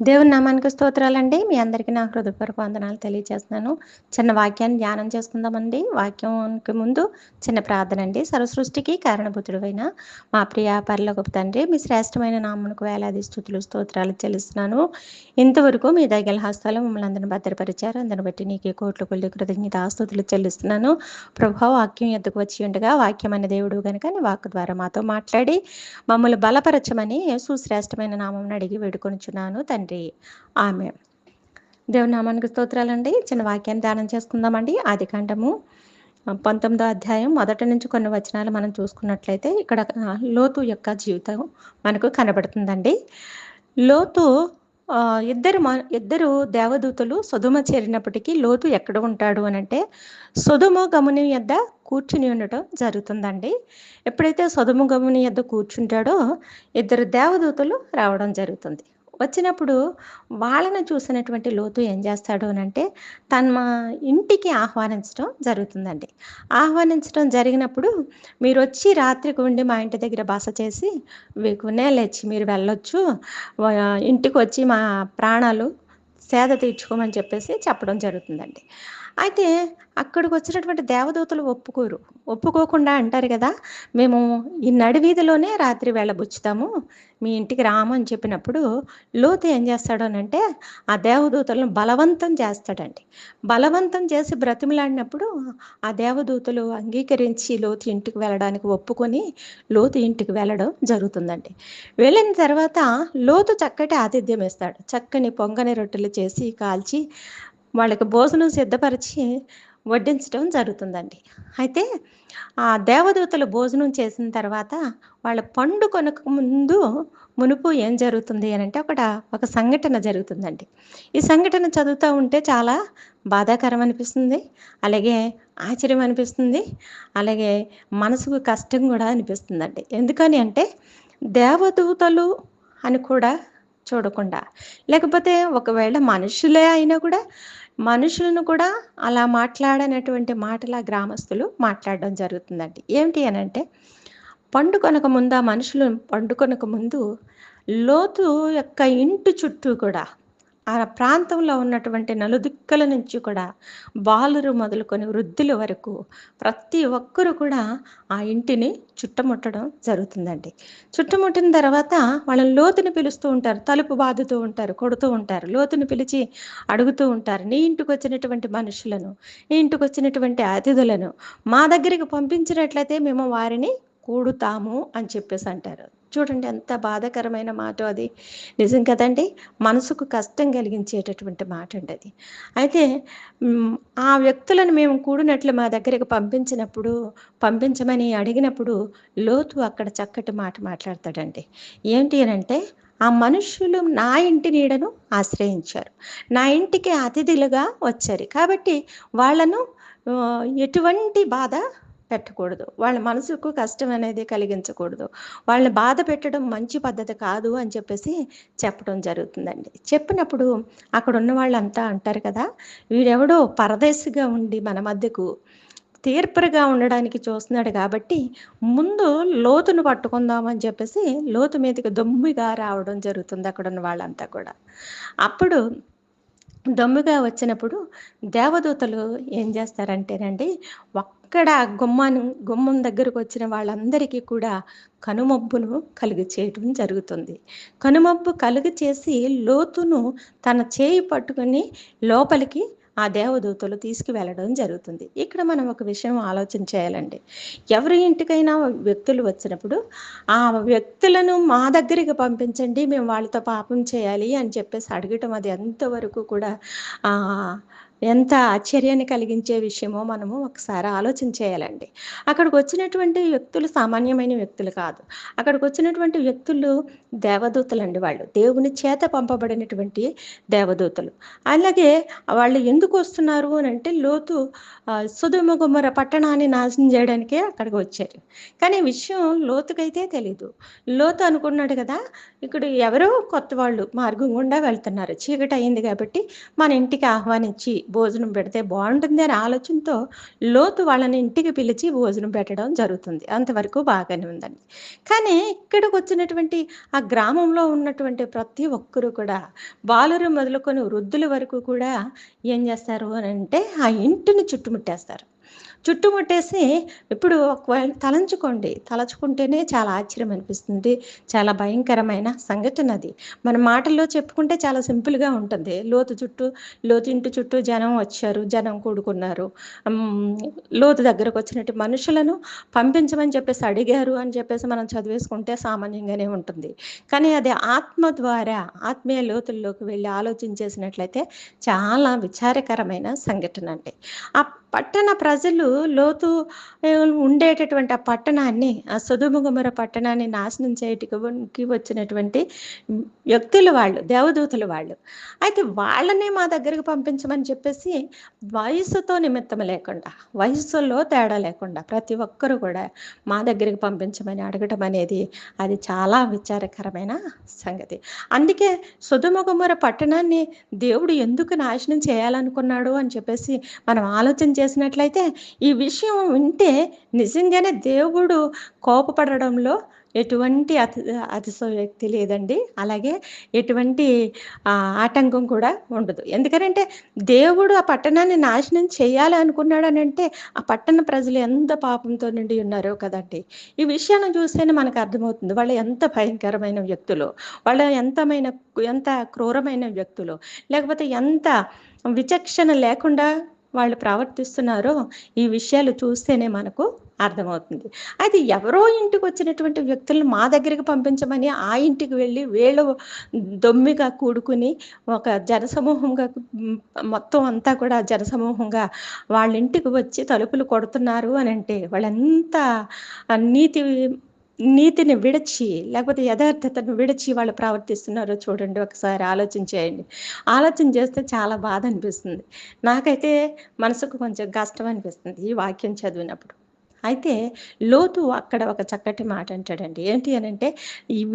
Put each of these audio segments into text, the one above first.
దేవుని నామానికి స్తోత్రాలండి. మీ అందరికీ నా హృదయపూర్వక వందనాలు తెలియజేస్తున్నాను. చిన్న వాక్యాన్ని ధ్యానం చేసుకుందామండి. వాక్యంకి ముందు చిన్న ప్రార్థన అండి. సర్వసృష్టికి అయిన మా ప్రియ పరలోకపు తండ్రి మీ శ్రేష్టమైన నామునకు వేలాది స్థుతులు స్తోత్రాలు చెల్లిస్తున్నాను. ఇంతవరకు మీ దగ్గర హస్తాలు మమ్మల్ని అందరిని భద్రపరిచారు. అందరిని బట్టి నీకే కోట్ల కొద్ది కృతజ్ఞత ఆస్తుతులు చెల్లిస్తున్నాను. ప్రభావ వాక్యం ఎద్దుకు వచ్చి ఉండగా వాక్యం అనే దేవుడు కనుక నీ వాక్ ద్వారా మాతో మాట్లాడి మమ్మల్ని బలపరచమని సుశ్రేష్టమైన నామం అడిగి వేడుకొనిచున్నాను. తండ్రి ఆమె దేవుని నామానికి స్తోత్రాలండి. చిన్న వాక్యాన్ని ధ్యానం చేసుకుందామండి. ఆది కాండము పంతొమ్మిదో అధ్యాయం మొదటి నుంచి కొన్ని వచనాలు మనం చూసుకున్నట్లయితే ఇక్కడ లోతు యొక్క జీవితం మనకు కనబడుతుందండి. లోతు ఇద్దరు మ ఇద్దరు దేవదూతలు సుధుమ చేరినప్పటికీ లోతు ఎక్కడ ఉంటాడు అని అంటే సుధుమ గముని యొద్ద కూర్చుని ఉండటం జరుగుతుందండి. ఎప్పుడైతే సుధుమ గముని యొద్ద కూర్చుంటాడో ఇద్దరు దేవదూతలు రావడం జరుగుతుంది. వచ్చినప్పుడు వాళ్ళని చూసినటువంటి లోతు ఏం చేస్తాడు అని అంటే తన మా ఇంటికి ఆహ్వానించడం జరుగుతుందండి. ఆహ్వానించడం జరిగినప్పుడు మీరు వచ్చి రాత్రికి ఉండి మా ఇంటి దగ్గర బస చేసి వీకునే లేచి మీరు వెళ్ళొచ్చు. ఇంటికి వచ్చి మా ప్రాణాలు సేద తీర్చుకోమని చెప్పేసి చెప్పడం జరుగుతుందండి. అయితే అక్కడికి వచ్చినటువంటి దేవదూతలు ఒప్పుకోరు. ఒప్పుకోకుండా అంటారు కదా మేము ఈ నడివీధిలోనే రాత్రి వెళ్ళబుచ్చుతాము మీ ఇంటికి రామని చెప్పినప్పుడు లోతు ఏం చేస్తాడు అని అంటే ఆ దేవదూతలను బలవంతం చేస్తాడండి. బలవంతం చేసి బ్రతిమలాడినప్పుడు ఆ దేవదూతలు అంగీకరించి లోతు ఇంటికి వెళ్ళడానికి ఒప్పుకొని లోతు ఇంటికి వెళ్ళడం జరుగుతుందండి. వెళ్ళిన తర్వాత లోతు చక్కటి ఆతిథ్యం ఇస్తాడు. చక్కని పొంగని రొట్టెలు చేసి కాల్చి వాళ్ళకి భోజనం సిద్ధపరిచి వడ్డించడం జరుగుతుందండి. అయితే ఆ దేవదూతలు భోజనం చేసిన తర్వాత వాళ్ళ పండు కొనక ముందు మునుపు ఏం జరుగుతుంది అని అంటే అక్కడ ఒక సంఘటన జరుగుతుందండి. ఈ సంఘటన చదువుతూ ఉంటే చాలా బాధాకరం అనిపిస్తుంది అలాగే ఆశ్చర్యం అనిపిస్తుంది అలాగే మనసుకు కష్టం కూడా అనిపిస్తుందండి. ఎందుకని అంటే దేవదూతలు అని కూడా చూడకుండా. లేకపోతే ఒకవేళ మనుషులే అయినా కూడా మనుషులను కూడా అలా మాట్లాడనటువంటి మాటల గ్రామస్తులు మాట్లాడడం జరుగుతుందండి. ఏమిటి అని అంటే పండుకొనక ముందు ఆ మనుషులు పండుకొనక ముందు లోతు యొక్క ఇంటి చుట్టూ కూడా ఆ ప్రాంతంలో ఉన్నటువంటి నలుదిక్కల నుంచి కూడా బాలురు మొదలుకొని వృద్ధుల వరకు ప్రతి ఒక్కరు కూడా ఆ ఇంటిని చుట్టముట్టడం జరుగుతుందండి. చుట్టుముట్టిన తర్వాత వాళ్ళని లోతుని పిలుస్తూ ఉంటారు తలుపు బాదుతూ ఉంటారు కొడుతూ ఉంటారు లోతుని పిలిచి అడుగుతూ ఉంటారు నీ ఇంటికి వచ్చినటువంటి మనుషులను నీ ఇంటికి వచ్చినటువంటి అతిథులను మా దగ్గరికి పంపించినట్లయితే మేము వారిని కూడుతాము అని చెప్పేసి అంటారు. చూడండి ఎంత బాధాకరమైన మాట అది. నిజం కదండి? మనసుకు కష్టం కలిగించేటటువంటి మాట అండి అది. అయితే ఆ వ్యక్తులను మేము కూడినట్లు మా దగ్గరికి పంపించినప్పుడు పంపించమని అడిగినప్పుడు లోతు అక్కడ చక్కటి మాట మాట్లాడతాడండి. ఏంటి అని అంటే ఆ మనుషులు నా ఇంటి నీడను ఆశ్రయించారు. నా ఇంటికి అతిథులుగా వచ్చారు. కాబట్టి వాళ్ళను ఎటువంటి బాధ పెట్టకూడదు. వాళ్ళ మనసుకు కష్టం అనేది కలిగించకూడదు. వాళ్ళని బాధ పెట్టడం మంచి పద్ధతి కాదు అని చెప్పేసి చెప్పడం జరుగుతుందండి. చెప్పినప్పుడు అక్కడ ఉన్న వాళ్ళంతా అంటారు కదా వీడెవడో పరదేశిగా ఉండి మన మధ్యకు తీర్పరిగా ఉండడానికి చూస్తున్నాడు కాబట్టి ముందు లోతును పట్టుకుందామని చెప్పేసి లోతు మీదకి దొమ్మిగా రావడం జరుగుతుంది అక్కడ ఉన్న వాళ్ళంతా కూడా. అప్పుడు దమ్ముగా వచ్చినప్పుడు దేవదూతలు ఏం చేస్తారంటేనండి ఒక్కడ గుమ్మాను గుమ్మం దగ్గరకు వచ్చిన వాళ్ళందరికీ కూడా కనుమబ్బును కలుగు చేయటం జరుగుతుంది. కనుమబ్బు కలుగు చేసి లోతును తన చేయి పట్టుకొని లోపలికి ఆ దేవదూతలు తీసుకువెళ్ళడం జరుగుతుంది. ఇక్కడ మనం ఒక విషయం ఆలోచన చేయాలండి ఎవరి ఇంటికైనా వ్యక్తులు వచ్చినప్పుడు ఆ వ్యక్తులను మా దగ్గరికి పంపించండి మేము వాళ్ళతో పాపం చేయాలి అని చెప్పేసి అడగటం అది ఎంతవరకు కూడా ఆ, ఎంత ఆశ్చర్యాన్ని కలిగించే విషయమో మనము ఒకసారి ఆలోచన చేయాలండి. అక్కడికి వచ్చినటువంటి వ్యక్తులు సామాన్యమైన వ్యక్తులు కాదు. అక్కడికి వచ్చినటువంటి వ్యక్తులు దేవదూతలు అండి వాళ్ళు. దేవుని చేత పంపబడినటువంటి దేవదూతలు. అలాగే వాళ్ళు ఎందుకు వస్తున్నారు అని అంటే లోతు సుధుమ గుమ్మర పట్టణాన్ని నాశనం చేయడానికే అక్కడికి వచ్చారు. కానీ విషయం లోతుకైతే తెలీదు. లోతు అనుకున్నాడు కదా ఇక్కడ ఎవరో కొత్త వాళ్ళు మార్గం గుండా వెళ్తున్నారు. చీకటి అయింది కాబట్టి మన ఇంటికి ఆహ్వానించి భోజనం పెడితే బాగుంటుంది అనే ఆలోచనతో లోతు వాళ్ళని ఇంటికి పిలిచి భోజనం పెట్టడం జరుగుతుంది. అంతవరకు బాగానే ఉందండి. కానీ ఇక్కడికి వచ్చినటువంటి ఆ గ్రామంలో ఉన్నటువంటి ప్రతి ఒక్కరు కూడా బాలురు మొదలుకొని వృద్ధుల వరకు కూడా ఏం చేస్తారు అని అంటే ఆ ఇంటిని చుట్టుముట్టేస్తారు. చుట్టుముట్టేసి ఇప్పుడు ఒకవేళ తలంచుకోండి. తలచుకుంటేనే చాలా ఆశ్చర్యం అనిపిస్తుంది. చాలా భయంకరమైన సంఘటన అది. మన మాటల్లో చెప్పుకుంటే చాలా సింపుల్గా ఉంటుంది. లోతు చుట్టూ లోతు ఇంటి చుట్టూ జనం వచ్చారు జనం కూడుకున్నారు. లోతు దగ్గరకు వచ్చినట్టు మనుషులను పంపించమని చెప్పేసి అడిగారు అని చెప్పేసి మనం చదివేసుకుంటే సామాన్యంగానే ఉంటుంది. కానీ అది ఆత్మ ద్వారా ఆత్మీయ లోతుల్లోకి వెళ్ళి ఆలోచించేసినట్లయితే చాలా విచారకరమైన సంఘటన అండి. పట్టణ ప్రజలు లోతు ఉండేటటువంటి ఆ పట్టణాన్ని ఆ సుధుముగుమర పట్టణాన్ని నాశనం చేయటికి వచ్చినటువంటి వ్యక్తులు వాళ్ళు దేవదూతలు వాళ్ళు. అయితే వాళ్ళని మా దగ్గరకు పంపించమని చెప్పేసి వయసుతో నిమిత్తం లేకుండా వయసులో తేడా లేకుండా ప్రతి ఒక్కరూ కూడా మా దగ్గరికి పంపించమని అడగటం అనేది అది చాలా విచారకరమైన సంగతి. అందుకే సుధుముగుమర పట్టణాన్ని దేవుడు ఎందుకు నాశనం చేయాలనుకున్నాడు అని చెప్పేసి మనం ఆలోచన చేసినట్లయితే ఈ విషయం వింటే నిజంగానే దేవుడు కోపపడడంలో ఎటువంటి అతి అతిశయోక్తి లేదండి. అలాగే ఎటువంటి ఆటంకం కూడా ఉండదు. ఎందుకంటే దేవుడు ఆ పట్టణాన్ని నాశనం చేయాలి అనుకున్నాడు అని అంటే ఆ పట్టణ ప్రజలు ఎంత పాపంతో నిండి ఉన్నారో కదండి. ఈ విషయాన్ని చూస్తేనే మనకు అర్థమవుతుంది. వాళ్ళు ఎంత భయంకరమైన వ్యక్తులు వాళ్ళ ఎంతమైన ఎంత క్రూరమైన వ్యక్తులు లేకపోతే ఎంత విచక్షణ లేకుండా వాళ్ళు ప్రవర్తిస్తున్నారో ఈ విషయాలు చూస్తేనే మనకు అర్థమవుతుంది. అయితే ఎవరో ఇంటికి వచ్చినటువంటి వ్యక్తులను మా దగ్గరికి పంపించమని ఆ ఇంటికి వెళ్ళి వీళ్ళు దొమ్మిగా కూడుకుని ఒక జనసమూహంగా మొత్తం అంతా కూడా జనసమూహంగా వాళ్ళ ఇంటికి వచ్చి తలుపులు కొడుతున్నారు అని అంటే వాళ్ళంతా నీతి నీతిని విడచి లేకపోతే యథార్థతను విడచి వాళ్ళు ప్రవర్తిస్తున్నారో చూడండి ఒకసారి ఆలోచన చేయండి. ఆలోచన చేస్తే చాలా బాధ అనిపిస్తుంది. నాకైతే మనసుకు కొంచెం కష్టం అనిపిస్తుంది ఈ వాక్యం చదివినప్పుడు. అయితే లోతు అక్కడ ఒక చక్కటి మాట అంటాడండి. ఏంటి అని అంటే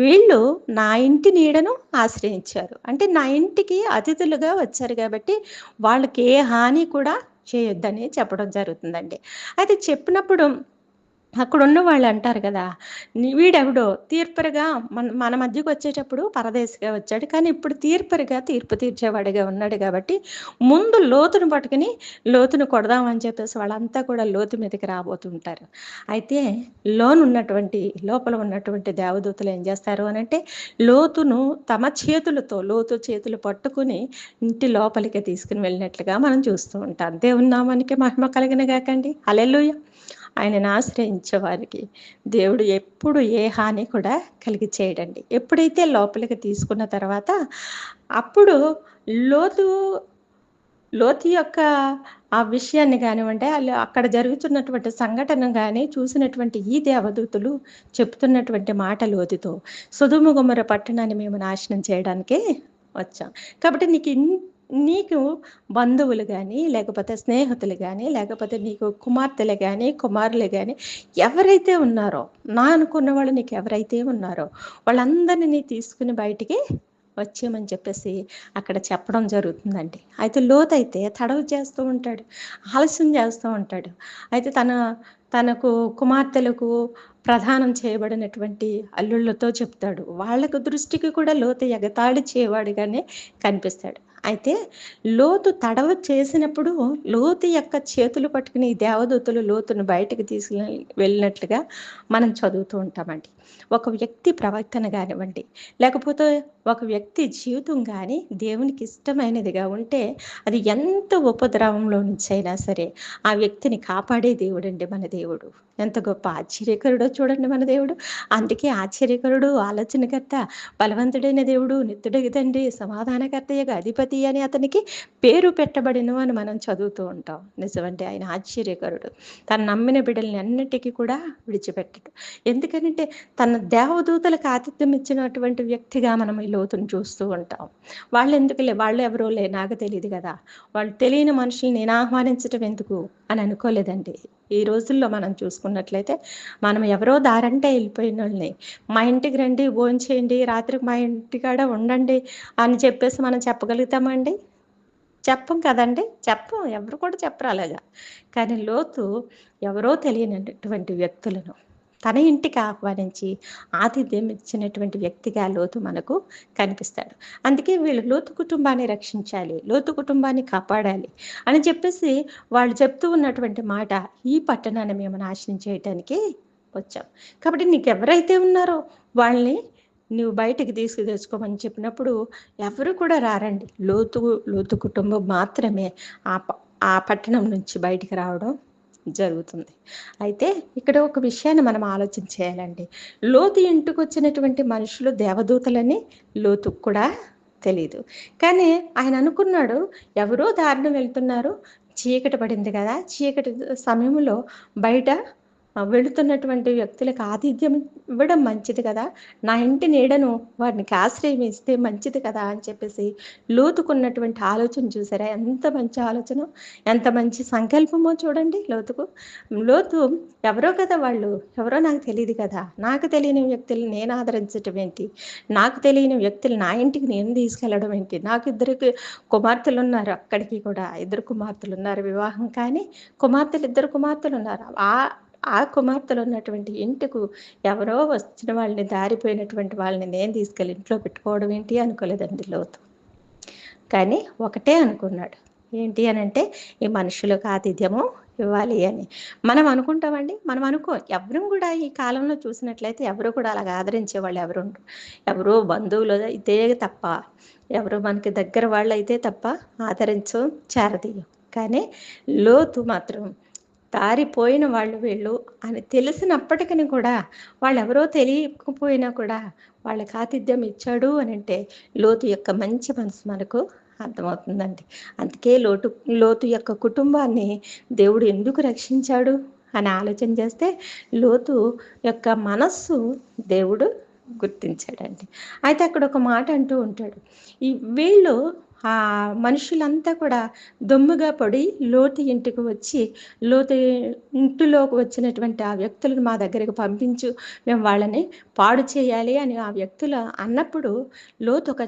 వీళ్ళు నా ఇంటి నీడను ఆశ్రయించారు. అంటే నా ఇంటికి అతిథులుగా వచ్చారు కాబట్టి వాళ్ళకి ఏ హాని కూడా చేయొద్దని చెప్పడం జరుగుతుందండి. అయితే చెప్పినప్పుడు అక్కడ ఉన్న వాళ్ళు అంటారు కదా వీడెవడో? తీర్పరిగా మన మన మధ్యకు వచ్చేటప్పుడు పరదేశిగా వచ్చాడు. కానీ ఇప్పుడు తీర్పరిగా తీర్పు తీర్చేవాడిగా ఉన్నాడు కాబట్టి ముందు లోతును పట్టుకుని లోతును కొడదామని చెప్పేసి వాళ్ళంతా కూడా లోతు మీదకి రాబోతుంటారు. అయితే లోన్ ఉన్నటువంటి లోపల ఉన్నటువంటి దేవదూతలు ఏం చేస్తారు అని అంటే లోతును తమ చేతులతో లోతు చేతులు పట్టుకుని ఇంటి లోపలికి తీసుకుని వెళ్ళినట్లుగా మనం చూస్తూ ఉంటాం. దేవుని నామానికి మహిమ కలిగిన కాకండి అలెలుయ్య ఆయనను ఆశ్రయించే వారికి దేవుడు ఎప్పుడు ఏ హాని కూడా కలిగి చేయడండి ఎప్పుడైతే లోపలికి తీసుకున్న తర్వాత అప్పుడు లోతు లోతు యొక్క ఆ విషయాన్ని కానివ్వండి అక్కడ జరుగుతున్నటువంటి సంఘటన కానీ చూసినటువంటి ఈ దేవదూతులు చెప్తున్నటువంటి మాట లోతుతో సుధుముగుమర పట్టణాన్ని మేము నాశనం చేయడానికి వచ్చాం. కాబట్టి నీకు నీకు బంధువులు కానీ లేకపోతే స్నేహితులు కానీ లేకపోతే నీకు కుమార్తెలు కానీ కుమారులు కానీ ఎవరైతే ఉన్నారో నా అనుకున్న వాళ్ళు నీకు ఎవరైతే ఉన్నారో వాళ్ళందరినీ నీ తీసుకుని బయటికి వచ్చేయమని చెప్పేసి అక్కడ చెప్పడం జరుగుతుందండి. అయితే లోతైతే తడవు చేస్తూ ఉంటాడు ఆలస్యం చేస్తూ ఉంటాడు. అయితే తన తనకు కుమార్తెలకు ప్రధానం చేయబడినటువంటి అల్లుళ్ళతో చెప్తాడు. వాళ్ళకు దృష్టికి కూడా లోతు ఎగతాళి చేయవాడుగానే కనిపిస్తాడు. అయితే లోతు తడవ చేసినప్పుడు లోతు యొక్క చేతులు పట్టుకుని దేవదూతలు లోతును బయటకు తీసుకు వెళ్ళినట్లుగా మనం చదువుతూ ఉంటామండి. ఒక వ్యక్తి ప్రవర్తన కానివ్వండి లేకపోతే ఒక వ్యక్తి జీవితం కానీ దేవునికి ఇష్టమైనదిగా ఉంటే అది ఎంత ఉపద్రవంలో నుంచి అయినా సరే ఆ వ్యక్తిని కాపాడే దేవుడు అండి మన దేవుడు. ఎంత గొప్ప ఆశ్చర్యకరుడో చూడండి మన దేవుడు. అందుకే ఆశ్చర్యకరుడు ఆలోచనకర్త బలవంతుడైన దేవుడు నిత్యుడికి తండ్రి సమాధానకర్తయ్యగా అధిపతి అని అతనికి పేరు పెట్టబడిన అని మనం చదువుతూ ఉంటాం. నిజమంటే ఆయన ఆశ్చర్యకరుడు. తను నమ్మిన బిడ్డల్ని అన్నిటికీ కూడా విడిచిపెట్టడు. ఎందుకంటే తన దేవదూతలకు ఆతిథ్యం ఇచ్చినటువంటి వ్యక్తిగా మనం ఈ లోతును చూస్తూ ఉంటాం. వాళ్ళు ఎందుకులే వాళ్ళు ఎవరో లే నాకు తెలియదు కదా. వాళ్ళు తెలియని మనుషుల్ని నేను ఆహ్వానించడం ఎందుకు? అని అనుకోలేదండి. ఈ రోజుల్లో మనం చూసుకున్నట్లయితే మనం ఎవరో దారంటే వెళ్ళిపోయిన వాళ్ళని. మా ఇంటికి రండి భోంచేయండి రాత్రికి మా ఇంటికాడ ఉండండి అని చెప్పేసి మనం చెప్పగలుగుతామండి? చెప్పం కదండి? చెప్పం. ఎవరు కూడా చెప్పరు అలాగా. కానీ లోతు ఎవరో తెలియనటువంటి వ్యక్తులను తన ఇంటికి ఆహ్వానించి ఆతిథ్యం ఇచ్చినటువంటి వ్యక్తిగా లోతు మనకు కనిపిస్తాడు. అందుకే వీళ్ళు లోతు కుటుంబాన్ని రక్షించాలి లోతు కుటుంబాన్ని కాపాడాలి అని చెప్పేసి వాళ్ళు చెప్తూ ఉన్నటువంటి మాట ఈ పట్టణాన్ని మేము నాశనం చేయటానికి వచ్చాం. కాబట్టి నీకు ఎవరైతే ఉన్నారో వాళ్ళని నువ్వు బయటకు తీసుకు తెచ్చుకోమని చెప్పినప్పుడు ఎవరు కూడా రారండి. లోతు లోతు కుటుంబం మాత్రమే ఆ ఆ పట్టణం నుంచి బయటికి రావడం జరుగుతుంది. అయితే ఇక్కడ ఒక విషయాన్ని మనం ఆలోచన చేయాలండి. లోతు ఇంటికి వచ్చినటువంటి మనుషులు దేవదూతలని లోతు కూడా తెలియదు కానీ ఆయన అనుకున్నాడు ఎవరో దారిని వెళ్తున్నారు చీకటి పడింది కదా చీకటి సమయంలో బయట వెళుతున్నటువంటి వ్యక్తులకు ఆతిథ్యం ఇవ్వడం మంచిది కదా. నా ఇంటి నీడను వారికి ఆశ్రయం ఇస్తే మంచిది కదా అని చెప్పేసి లోతుకున్నటువంటి ఆలోచన చూసారా? ఎంత మంచి ఆలోచన ఎంత మంచి సంకల్పమో చూడండి లోతుకు. లోతు ఎవరో కదా వాళ్ళు ఎవరో నాకు తెలియదు కదా. నాకు తెలియని వ్యక్తులు నేను ఆదరించడం ఏంటి? నాకు తెలియని వ్యక్తులు నా ఇంటికి నేను తీసుకెళ్ళడం ఏంటి? నాకు ఇద్దరికి కుమార్తెలు ఉన్నారు అక్కడికి కూడా. ఇద్దరు కుమార్తెలు ఉన్నారు వివాహం కానీ కుమార్తెలు ఇద్దరు కుమార్తెలు ఉన్నారు. ఆ ఆ కుమార్తెలు ఉన్నటువంటి ఇంటికి ఎవరో వచ్చిన వాళ్ళని దారిపోయినటువంటి వాళ్ళని నేను తీసుకెళ్ళి ఇంట్లో పెట్టుకోవడం ఏంటి అనుకోలేదండి లోతు. కానీ ఒకటే అనుకున్నాడు. ఏంటి అని అంటే ఈ మనుషులకు ఆతిథ్యము ఇవ్వాలి అని. మనం అనుకుంటామండి మనం అనుకో ఎవరు కూడా ఈ కాలంలో చూసినట్లయితే ఎవరు కూడా అలాగ ఆదరించే వాళ్ళు ఎవరు ఎవరో బంధువులు అయితే తప్ప ఎవరు మనకి దగ్గర వాళ్ళు అయితే తప్ప ఆదరించు చేరదీయం. కానీ లోతు మాత్రం దారిపోయిన వాళ్ళు వీళ్ళు అని తెలిసినప్పటికీ కూడా వాళ్ళు ఎవరో తెలియకపోయినా కూడా వాళ్ళకి ఆతిథ్యం ఇచ్చాడు అని అంటే లోతు యొక్క మంచి మనసు మనకు అర్థమవుతుందండి. అందుకే లోటు లోతు యొక్క కుటుంబాన్ని దేవుడు ఎందుకు రక్షించాడు అని ఆలోచన చేస్తే లోతు యొక్క మనస్సు దేవుడు గుర్తించాడండి. అయితే అక్కడ ఒక మాట అంటూ ఉంటాడు. ఈ వీళ్ళు ఆ మనుషులంతా కూడా దొమ్ముగా పడి లోతు ఇంటికి వచ్చి లోతు ఇంటిలోకి వచ్చినటువంటి ఆ వ్యక్తులను మా దగ్గరికి పంపించు మేము వాళ్ళని పాడు చేయాలి అని ఆ వ్యక్తులు అన్నప్పుడు లోతు ఒక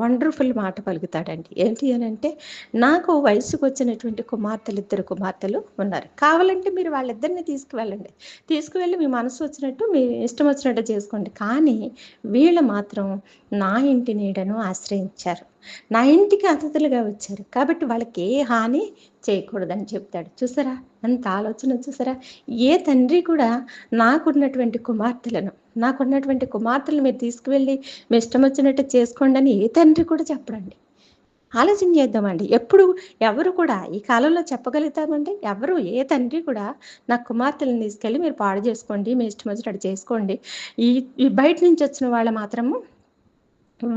వండర్ఫుల్ మాట పలుకుతాడండి. ఏంటి అని అంటే నాకు వయసుకు వచ్చినటువంటి కుమార్తెలు ఇద్దరు కుమార్తెలు ఉన్నారు. కావాలంటే మీరు వాళ్ళిద్దరిని తీసుకువెళ్ళండి. తీసుకువెళ్ళి మీ మనసు వచ్చినట్టు మీ ఇష్టం వచ్చినట్టు చేసుకోండి. కానీ వీళ్ళు మాత్రం నా ఇంటి నీడను ఆశ్రయించారు. నా ఇంటికి అతిథులుగా వచ్చారు. కాబట్టి వాళ్ళకి ఏ హాని చేయకూడదని చెప్తాడు. చూసారా? అంత ఆలోచన చూసారా? ఏ తండ్రి కూడా నాకున్నటువంటి కుమార్తెలను నాకున్నటువంటి కుమార్తెలు మీరు తీసుకువెళ్ళి మీ ఇష్టం వచ్చినట్టు చేసుకోండి అని ఏ తండ్రి కూడా చెప్పడండి. ఆలోచన చేద్దామండి. ఎప్పుడు ఎవరు కూడా ఈ కాలంలో చెప్పగలుగుతామండి? ఎవరు ఏ తండ్రి కూడా నా కుమార్తెలను తీసుకెళ్ళి మీరు పాడు చేసుకోండి మీ ఇష్టం వచ్చినట్టు చేసుకోండి. ఈ ఈ బయట నుంచి వచ్చిన వాళ్ళు మాత్రము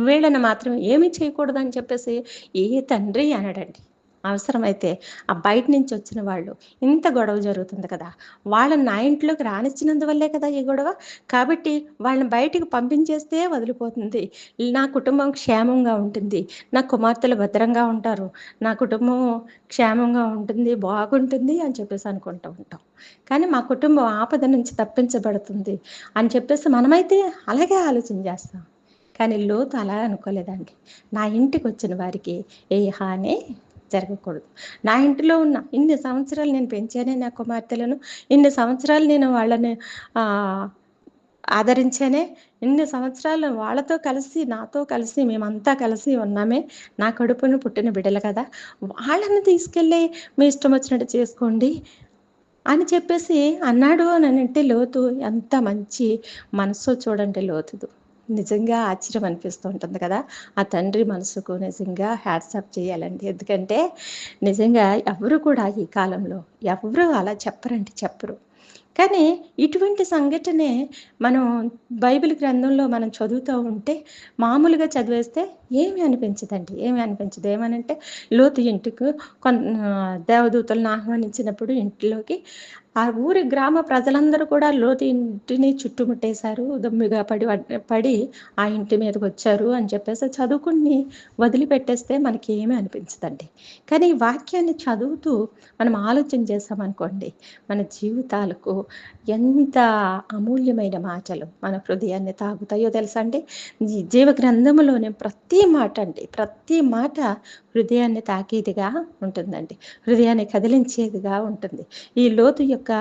వీళ్ళని మాత్రం ఏమి చేయకూడదని చెప్పేసి ఏ తండ్రి అనడండి. అవసరమైతే ఆ బయట నుంచి వచ్చిన వాళ్ళు ఇంత గొడవ జరుగుతుంది కదా. వాళ్ళని నా ఇంట్లోకి రానిచ్చినందువల్లే కదా ఈ గొడవ. కాబట్టి వాళ్ళని బయటికి పంపించేస్తే వదిలిపోతుంది. నా కుటుంబం క్షేమంగా ఉంటుంది. నా కుమార్తెలు భద్రంగా ఉంటారు. నా కుటుంబం క్షేమంగా ఉంటుంది బాగుంటుంది అని చెప్పేసి అనుకుంటూ ఉంటాం. కానీ మా కుటుంబం ఆపద నుంచి తప్పించబడుతుంది అని చెప్పేసి మనమైతే అలాగే ఆలోచన చేస్తాం. కానీ లోతు అలా అనుకోలేదండి. నా ఇంటికి వచ్చిన వారికి ఏ హాని జరగకూడదు. నా ఇంటిలో ఉన్న ఇన్ని సంవత్సరాలు నేను పెంచానే నా కుమార్తెలను ఇన్ని సంవత్సరాలు నేను వాళ్ళని ఆదరించానే ఇన్ని సంవత్సరాలు వాళ్ళతో కలిసి నాతో కలిసి మేమంతా కలిసి ఉన్నామే. నా కడుపును పుట్టిన బిడ్డలు కదా. వాళ్ళని తీసుకెళ్ళి మీ ఇష్టం వచ్చినట్టు చేసుకోండి అని చెప్పేసి అన్నాడు అని అంటే లోతు ఎంత మంచి మనసు చూడండి లోతుదు. నిజంగా ఆశ్చర్యం అనిపిస్తూ ఉంటుంది కదా. ఆ తండ్రి మనసుకు నిజంగా హ్యాట్సాప్ చేయాలండి. ఎందుకంటే నిజంగా ఎవరు కూడా ఈ కాలంలో ఎవరు అలా చెప్పరండి చెప్పరు. కానీ ఇటువంటి సంఘటనే మనం బైబిల్ గ్రంథంలో మనం చదువుతూ ఉంటే మామూలుగా చదివేస్తే ఏమి అనిపించదండి. ఏమి అనిపించదు. ఏమనంటే లోతు ఇంటికి కొన్ దేవదూతలను ఆహ్వానించినప్పుడు ఇంటిలోకి ఆ ఊరి గ్రామ ప్రజలందరూ కూడా లోతు ఇంటిని చుట్టుముట్టేశారు. దమ్మిగా పడి పడి ఆ ఇంటి మీదకి వచ్చారు అని చెప్పేసి చదువుకుని వదిలిపెట్టేస్తే మనకి ఏమీ అనిపించదండి. కానీ ఈ వాక్యాన్ని చదువుతూ మనం ఆలోచన చేసామనుకోండి మన జీవితాలు జీవితాలకు ఎంత అమూల్యమైన మాటలు మన హృదయాన్ని తాగుతాయో తెలుసా అండి? జీవ గ్రంథములోనే ప్రతి మాట అండి ప్రతి మాట హృదయాన్ని తాకేదిగా ఉంటుందండి. హృదయాన్ని కదిలించేదిగా ఉంటుంది. ఈ లోతు యొక్క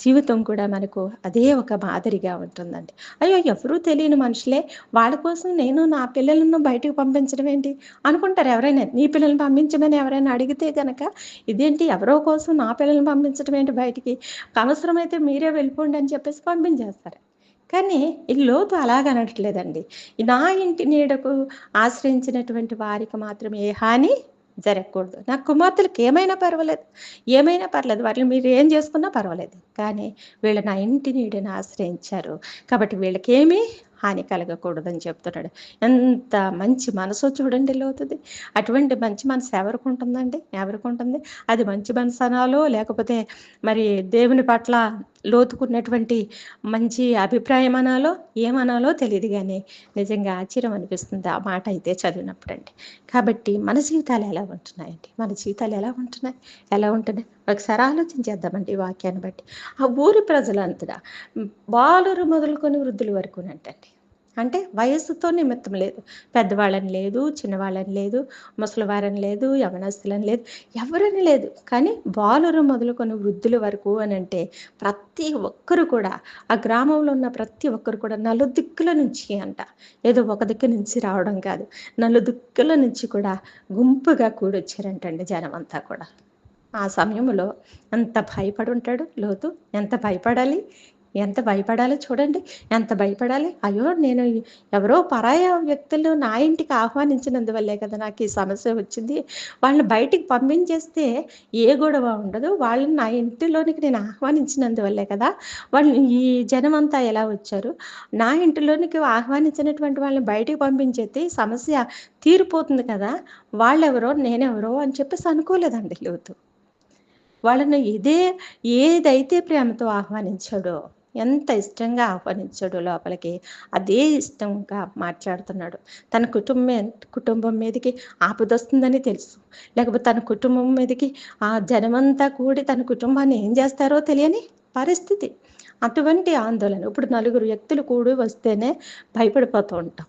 జీవితం కూడా మనకు అదే ఒక మాదిరిగా ఉంటుందండి. అయ్యో ఎవరూ తెలియని మనుషులే. వాళ్ళ కోసం నేను నా పిల్లలను బయటకు పంపించడం ఏంటి? అనుకుంటారు ఎవరైనా నీ పిల్లల్ని పంపించమని ఎవరైనా అడిగితే కనుక ఇదేంటి? ఎవరో కోసం నా పిల్లల్ని పంపించడం ఏంటి బయటికి? అవసరమైతే మీరే వెళ్ళిపోండి అని చెప్పేసి పంపించేస్తారు. కానీ ఈ లోతు అలాగనట్లేదండి నా ఇంటి నీడకు ఆశ్రయించినటువంటి వారికి మాత్రం ఏ హాని జరగకూడదు. నా కుమార్తెలకు ఏమైనా పర్వాలేదు. ఏమైనా పర్లేదు. వాటిని మీరు ఏం చేసుకున్నా పర్వాలేదు. కానీ వీళ్ళు నా ఇంటి నీడని ఆశ్రయించారు. కాబట్టి వీళ్ళకేమీ హాని కలగకూడదని చెప్తున్నాడు. ఎంత మంచి మనసు చూడండి లోతుంది. అటువంటి మంచి మనసు ఎవరికి ఉంటుందండి? ఎవరికి ఉంటుంది? అది మంచి మనసు అనాలో లేకపోతే మరి దేవుని పట్ల లోతుకున్నటువంటి మంచి అభిప్రాయం అనాలో ఏమనాలో తెలియదు కానీ నిజంగా ఆశ్చర్యం అనిపిస్తుంది. ఆ మాట అయితే చదివినప్పుడు అండి కాబట్టి మన జీవితాలు ఎలా ఉంటున్నాయండి? మన జీవితాలు ఎలా ఉంటున్నాయి? ఎలా ఉంటున్నాయి? ఒకసారి ఆలోచించేద్దామండి ఈ వాక్యాన్ని బట్టి. ఆ ఊరి ప్రజలంతటా బాలురు మొదలుకొని వృద్ధుల వరకునంటండి. అంటే వయస్సుతో నిమిత్తం లేదు. పెద్దవాళ్ళని లేదు చిన్నవాళ్ళని లేదు ముసలివారని లేదు యవనస్తులని లేదు ఎవరని లేదు. కానీ బాలురు మొదలుకొని వృద్ధుల వరకు అని అంటే ప్రతి ఒక్కరు కూడా ఆ గ్రామంలో ఉన్న ప్రతి ఒక్కరు కూడా నలుదిక్కుల నుంచి అంట. ఏదో ఒక దిక్కు నుంచి రావడం కాదు. నలుదిక్కుల నుంచి కూడా గుంపుగా కూడొచ్చారంటండి జనం అంతా కూడా. ఆ సమయంలో ఎంత భయపడి ఉంటాడు లోతు? ఎంత భయపడాలి? ఎంత భయపడాలో చూడండి. ఎంత భయపడాలి? అయ్యో నేను ఎవరో పరాయ వ్యక్తులు నా ఇంటికి ఆహ్వానించినందువల్లే కదా నాకు ఈ సమస్య వచ్చింది. వాళ్ళని బయటికి పంపించేస్తే ఏ గొడవ ఉండదు. వాళ్ళని నా ఇంటిలోనికి నేను ఆహ్వానించినందువల్లే కదా. వాళ్ళు ఈ జనం అంతా ఎలా వచ్చారు? నా ఇంటిలోనికి ఆహ్వానించినటువంటి వాళ్ళని బయటికి పంపించేస్తే సమస్య తీరిపోతుంది కదా. వాళ్ళెవరో నేనెవరో అని చెప్పేసి అనుకోలేదండి లోతు. వాళ్ళని ఇదే ఏదైతే ప్రేమతో ఆహ్వానించాడో ఎంత ఇష్టంగా ఆహ్వానించాడు లోపలికి అదే ఇష్టంగా మాట్లాడుతున్నాడు. తన కుటుంబం కుటుంబం మీదకి ఆపదొస్తుందని తెలుసు. లేకపోతే తన కుటుంబం మీదకి ఆ జనమంతా కూడి తన కుటుంబాన్ని ఏం చేస్తారో తెలియని పరిస్థితి. అటువంటి ఆందోళన. ఇప్పుడు నలుగురు వ్యక్తులు కూడి వస్తేనే భయపడిపోతూ ఉంటాం.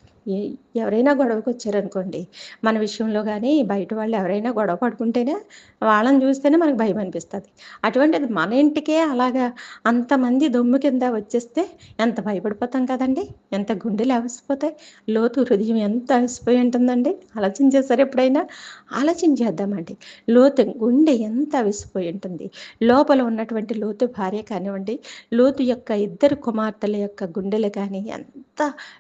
ఎవరైనా గొడవకు వచ్చారనుకోండి మన విషయంలో కానీ బయట వాళ్ళు ఎవరైనా గొడవ పడుకుంటేనే వాళ్ళని చూస్తేనే మనకు భయం అనిపిస్తుంది. అటువంటిది మన ఇంటికే అలాగా అంతమంది దొమ్ము కింద వచ్చేస్తే ఎంత భయపడిపోతాం కదండి? ఎంత గుండెలు అవిసిపోతాయి లోతు హృదయం ఎంత అవిసిపోయి ఉంటుందండి? ఆలోచించేసారు ఎప్పుడైనా ఆలోచించేద్దామండి. లోతు గుండె ఎంత అవిసిపోయి ఉంటుంది? లోపల ఉన్నటువంటి లోతు భార్య కానివ్వండి లోతు యొక్క ఇద్దరు కుమార్తెల యొక్క గుండెలు కానీ ఎంత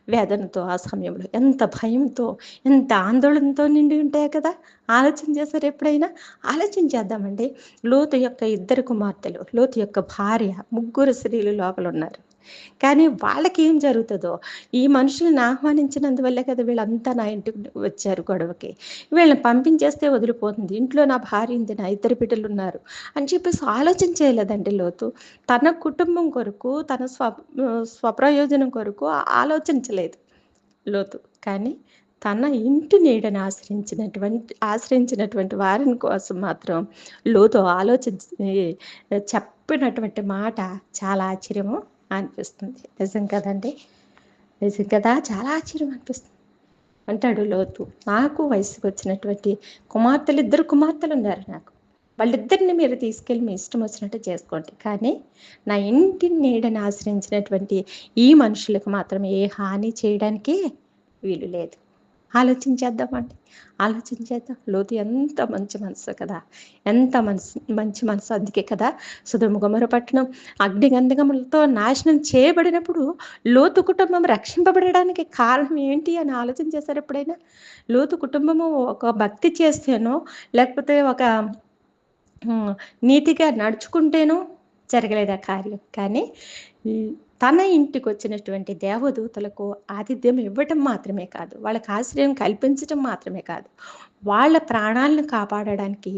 వేదనతో ఆ సమయంలో ఎంత భయంతో ఎంత ఆందోళనతో నిండి ఉంటాయి కదా? ఆలోచన చేశారు ఎప్పుడైనా? ఆలోచన చేద్దామండి. లోతు యొక్క ఇద్దరు కుమార్తెలు లోతు యొక్క భార్య ముగ్గురు స్త్రీలు లోపల ఉన్నారు కానీ వాళ్ళకి ఏం జరుగుతుందో? ఈ మనుషులను ఆహ్వానించినందువల్లే కదా వీళ్ళంతా నా ఇంటికి వచ్చారు గొడవకి. వీళ్ళని పంపించేస్తే వదిలిపోతుంది. ఇంట్లో నా భార్య ఉంది నా ఇద్దరు బిడ్డలు ఉన్నారు అని చెప్పేసి ఆలోచన చేయలేదండి లోతు. తన కుటుంబం కొరకు తన స్వ స్వప్రయోజనం కొరకు ఆలోచించలేదు లోతు. కానీ తన ఇంటి నీడని ఆశ్రయించినటువంటి ఆశ్రయించినటువంటి వారిని కోసం మాత్రం లోతు ఆలోచించి చెప్పినటువంటి మాట చాలా ఆశ్చర్యము. అనిపిస్తుంది. నిజం కదండి? నిజం కదా? చాలా ఆశ్చర్యం అనిపిస్తుంది. అంటాడు లోతు. నాకు వయసుకు వచ్చినటువంటి కుమార్తెలు ఇద్దరు కుమార్తెలు ఉన్నారు నాకు. వాళ్ళిద్దరిని మీరు తీసుకెళ్ళి మీ ఇష్టం వచ్చినట్టు చేసుకోండి. కానీ నా ఇంటి నీడని ఆశ్రయించినటువంటి ఈ మనుషులకు మాత్రం ఏ హాని చేయడానికి వీలు లేదు. ఆలోచించేద్దామండి. ఆలోచించేద్దాం. లోతు ఎంత మంచి మనసు కదా. ఎంత మనసు మంచి మనసు అందుకే కదా సుధముగమర పట్టణం అగ్నిగంధకములతో నాశనం చేయబడినప్పుడు లోతు కుటుంబం రక్షింపబడడానికి కారణం ఏంటి అని ఆలోచన చేశారు ఎప్పుడైనా? లోతు కుటుంబము ఒక భక్తి చేస్తేనో లేకపోతే ఒక నీతిగా నడుచుకుంటేనో జరగలేదు ఆ కార్యం? కానీ తన ఇంటికి వచ్చినటువంటి దేవదూతలకు ఆతిథ్యం ఇవ్వటం మాత్రమే కాదు వాళ్ళకి ఆశ్రయం కల్పించటం మాత్రమే కాదు వాళ్ళ ప్రాణాలను కాపాడడానికి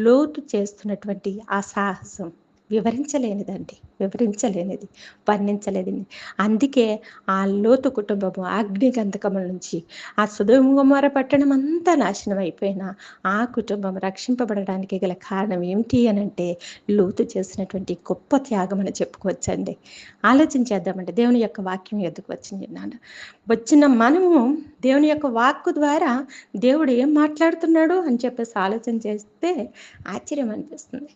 లోతు చేస్తున్నటువంటి ఆ సాహసం. వివరించలేనిదండి వివరించలేనిది వర్ణించలేనిది అందుకే ఆ లోతు కుటుంబము అగ్నిగంధకముల నుంచి ఆ సుధుమర పట్టణం అంతా నాశనం అయిపోయిన ఆ కుటుంబం రక్షింపబడడానికి గల కారణం ఏమిటి అని అంటే లోతు చేసినటువంటి గొప్ప త్యాగం అని చెప్పుకోవచ్చండి. ఆలోచించేద్దామండి దేవుని యొక్క వాక్యం ఎదుకు వచ్చింది నాన్న వచ్చిన మనము దేవుని యొక్క వాక్కు ద్వారా దేవుడు ఏం మాట్లాడుతున్నాడు అని చెప్పేసి ఆలోచన చేస్తే ఆశ్చర్యం అనిపిస్తుంది.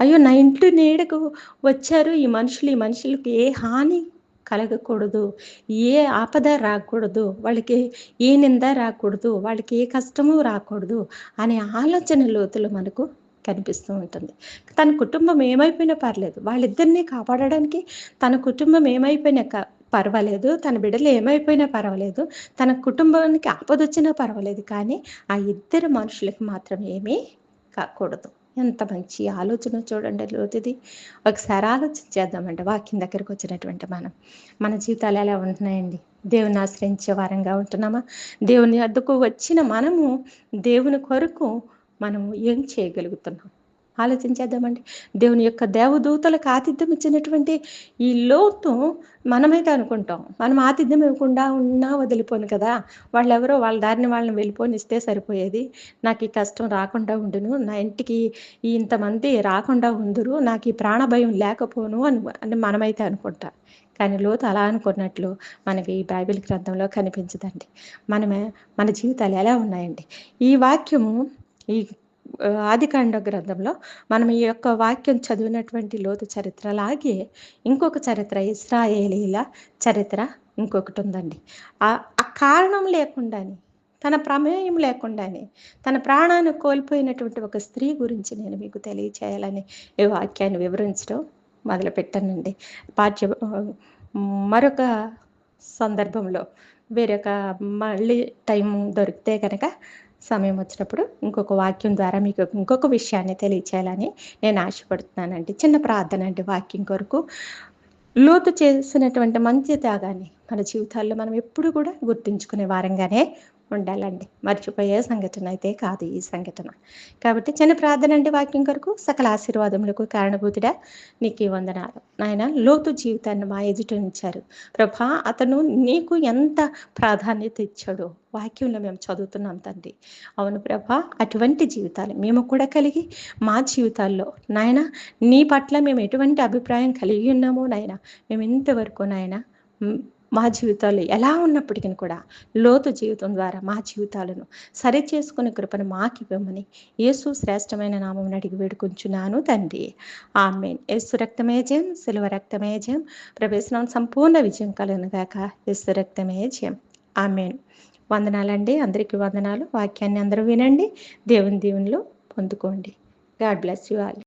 అయ్యో నా ఇంటి నీడకు వచ్చారు ఈ మనుషులు. ఈ మనుషులకు ఏ హాని కలగకూడదు. ఏ ఆపద రాకూడదు. వాళ్ళకి ఏ నింద రాకూడదు. వాళ్ళకి ఏ కష్టము రాకూడదు అనే ఆలోచన లోతులు మనకు కనిపిస్తూ ఉంటుంది. తన కుటుంబం ఏమైపోయినా పర్లేదు. వాళ్ళిద్దరినీ కాపాడడానికి తన కుటుంబం ఏమైపోయినా పర్వాలేదు. తన బిడ్డలు ఏమైపోయినా పర్వాలేదు. తన కుటుంబానికి ఆపదొచ్చినా పర్వాలేదు. కానీ ఆ ఇద్దరు మనుషులకు మాత్రం ఏమీ కాకూడదు. ఎంత మంచి ఆలోచన చూడండి లోతుది. ఒకసారి ఆలోచన చేద్దామంటే వాక్యం దగ్గరకు వచ్చినటువంటి మనం. మన జీవితాలు ఎలా ఉంటున్నాయండి? దేవుని ఆశ్రయించే వారంగా ఉంటున్నామా? దేవుని అద్దకు వచ్చిన మనము దేవుని కొరకు మనము ఏం చేయగలుగుతున్నాం? ఆలోచించేద్దామండి. దేవుని యొక్క దేవదూతలకు ఆతిథ్యం ఇచ్చినటువంటి ఈ లోతు మనమైతే అనుకుంటాం. మనం ఆతిథ్యం ఇవ్వకుండా ఉన్నా వదిలిపోను కదా. వాళ్ళు ఎవరో వాళ్ళ దారిని వాళ్ళని వెళ్ళిపోని ఇస్తే సరిపోయేది. నాకు ఈ కష్టం రాకుండా ఉండును. నా ఇంటికి ఇంతమంది రాకుండా ఉందరు. నాకు ఈ ప్రాణభయం లేకపోను అని అని మనమైతే అనుకుంటాం. కానీ లోతు అలా అనుకున్నట్లు మనకి ఈ బైబిల్ గ్రంథంలో కనిపించదండి. మనమే మన జీవితాలు ఎలా ఉన్నాయండి? ఈ వాక్యము ఈ ఆదికాండ గ్రంథంలో మనం ఈ యొక్క వాక్యం చదివినటువంటి లోతు చరిత్రలాగే ఇంకొక చరిత్ర ఇస్రాయేలీల చరిత్ర ఇంకొకటి ఉందండి. ఆ కారణం లేకుండానే తన ప్రమేయం లేకుండానే తన ప్రాణాన్ని కోల్పోయినటువంటి ఒక స్త్రీ గురించి నేను మీకు తెలియచేయాలని ఈ వాక్యాన్ని వివరించడం మొదలుపెట్టానండి. పాఠ్య మరొక సందర్భంలో వేరొక మళ్ళీ టైం దొరికితే కనుక సమయం వచ్చినప్పుడు ఇంకొక వాక్యం ద్వారా మీకు ఇంకొక విషయాన్ని తెలియచేయాలని నేను ఆశపడుతున్నానండి. చిన్న ప్రార్థన అండి వాక్యం కొరకు. లోతు చేసినటువంటి మంచి త్యాగాన్ని మన జీవితాల్లో మనం ఎప్పుడు కూడా గుర్తుంచుకునే వారంగానే ఉండాలండి. మర్చిపోయే సంఘటన అయితే కాదు ఈ సంఘటన. కాబట్టి చిన్న ప్రార్థన అంటే వాక్యం కొరకు. సకల ఆశీర్వాదములకు కారణభూతుడా నీకు వందనాలు. నాయన లోతు జీవితాన్ని మా ఎదుట ఉంచారు. ప్రభా అతను నీకు ఎంత ప్రాధాన్యత ఇచ్చాడో వాక్యంలో మేము చదువుతున్నాం తండ్రి. అవును ప్రభా అటువంటి జీవితాలు మేము కూడా కలిగి మా జీవితాల్లో నాయన నీ పట్ల మేము ఎటువంటి అభిప్రాయం కలిగి ఉన్నామో నాయన మేము ఇంతవరకు నాయన మా జీవితాలు ఎలా ఉన్నప్పటికీ కూడా లోతు జీవితం ద్వారా మా జీవితాలను సరి చేసుకునే కృపను మాకివ్వమని యేసు శ్రేష్టమైన నామం అడిగి వేడుకుంటున్నాను తండ్రి. ఆమెన్. యేసు రక్తమే జయం సిలువ రక్తమే జయం ప్రవేశనం సంపూర్ణ విజయం కలనుగాక యేసు రక్తమే జయం. ఆమెన్. వందనాలండి. అందరికీ వందనాలు. వాక్యాన్ని అందరూ వినండి. దేవుని దీవెనలు పొందుకోండి. God bless you all.